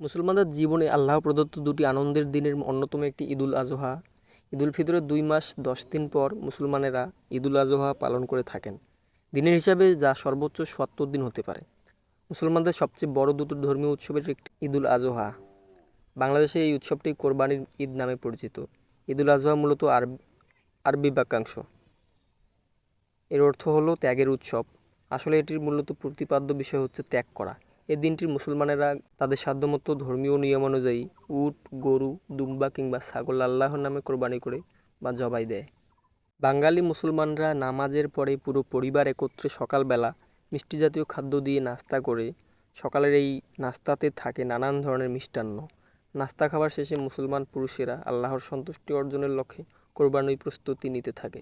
মুসলমানদের জীবনে আল্লাহ প্রদত্ত দুটি আনন্দের দিনের অন্যতম একটি ঈদুল আজহা। ঈদুল ফিতরের দুই মাস, দশ দিন পর মুসলমানেরা ঈদুল আজহা পালন করে থাকেন। দিনের হিসাবে যা সর্বোচ্চ সত্তর দিন হতে পারে। মুসলমানদের সবচেয়ে বড় দুটো ধর্মীয় উৎসবের একটি ঈদুল আজহা। বাংলাদেশে এই উৎসবটি কোরবানির ঈদ নামে পরিচিত। ঈদুল আজহা মূলত আরব, আরবি বাক্যাংশ। এর অর্থ হলো ত্যাগের উৎসব। আসলে এটির মূলত প্রতিপাদ্য বিষয় হচ্ছে ত্যাগ করা। এই দিনটি মুসলমানেরা তাদের সাধ্যমতো ধর্মীয় নিয়ম অনুযায়ী উট, গরু, দুম্বা কিংবা ছাগল আল্লাহর নামে কোরবানি করে বা জবাই দেয়। বাঙালি মুসলমানরা নামাজের পরে পুরো পরিবার একত্রে সকালবেলা মিষ্টি জাতীয় খাদ্য দিয়ে নাস্তা করে সকালের এই নাস্তাতে থাকে নানান ধরনের মিষ্টান্ন। নাস্তা খাবার শেষে মুসলমান পুরুষেরা আল্লাহর সন্তুষ্টি অর্জনের লক্ষ্যে কোরবানির প্রস্তুতি নিতে থাকে।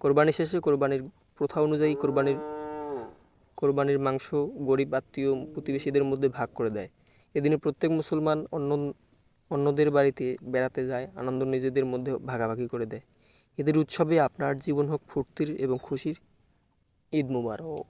কোরবানি শেষে কোরবানির প্রথা অনুযায়ী কোরবানির কোরবানির মাংস গরিব আত্মীয় প্রতিবেশীদের মধ্যে ভাগ করে দেয়। এদিনে প্রত্যেক মুসলমান অন্য, অন্যদের বাড়িতে বেড়াতে যায়, আনন্দ নিজেদের মধ্যে ভাগাভাগি করে দেয়। এদের উৎসবে আপনার জীবন হোক ফুর্তির এবং খুশির ঈদ মুবারক।